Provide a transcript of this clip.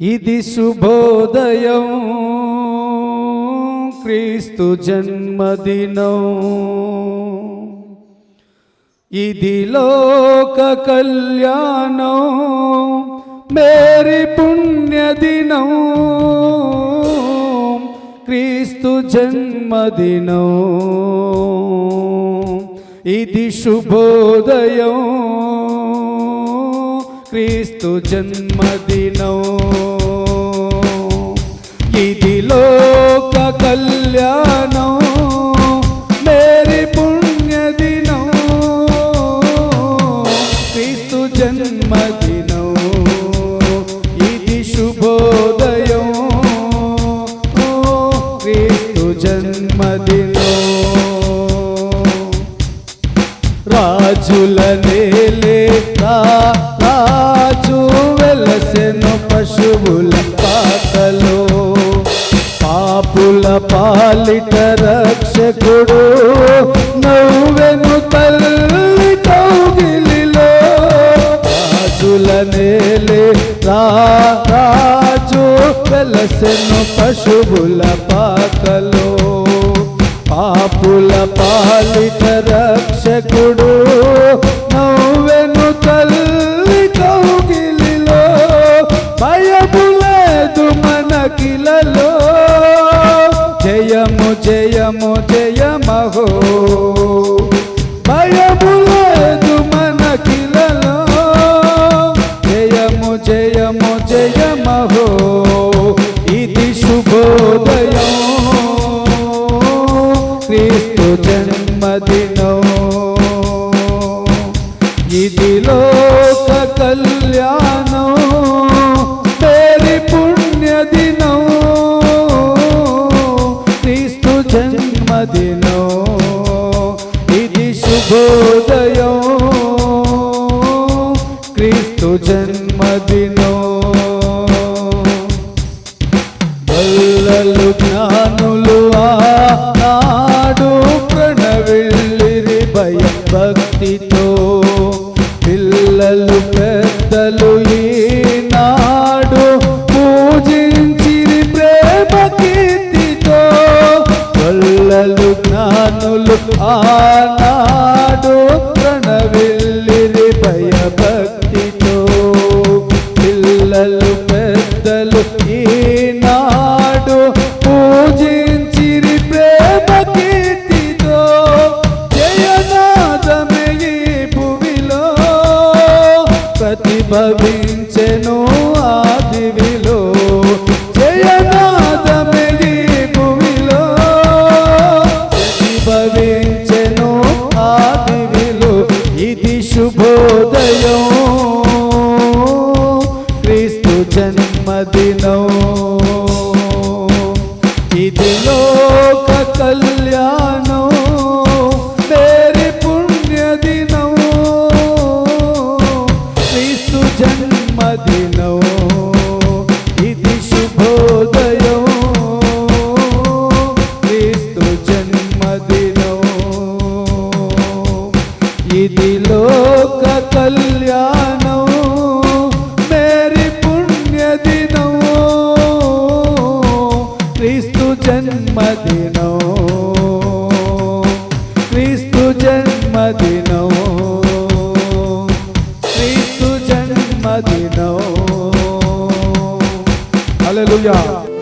ఇది శుభోదయం. క్రీస్తు జన్మదినం. ఇది లోక కళ్యాణం. మేరీ పుణ్యదినం. క్రీస్తు జన్మదినం. ఇది శుభోదయం. క్రీస్తు జన్మదినం. ఇది లోక కళ్యాణం. మేరీ పుణ్యదినం. క్రీస్తు జన్మదినం. ఇది శుభోదయం. క్రీస్తు జన్మదినం. రాజుల వెలసెను పశువుల పాకలో. పాపుల పాలిట రక్షకుడు నవ్వెను తల్లి కౌగిలిలో. రాజుల నేలే రాజు వెలసెను పశువుల పాకలో. పాపుల పాలిట రక్షకుడు జయమహో ఇది శుభోదయం క్రీస్తు జన్మదినో ఇది లోక కళ్యాణం పేరి పుణ్యదినం క్రీస్తు జన్మదినో ఇది శుభోదయం బల్లలు జ్ఞానులు ఆనాడు ప్రణవిల్లిరి భయ భక్తితో పిల్లలు పెద్దలు ప్రతిభవించెను ఆ జన్మదినం ఇది శుభోదయం. క్రీస్తు జన్మదినం ఇది లోక కళ్యాణం. మేరీ పుణ్యదినం క్రీస్తు జన్మదినం క్రీస్తు జన్మదినం హల్లెలూయా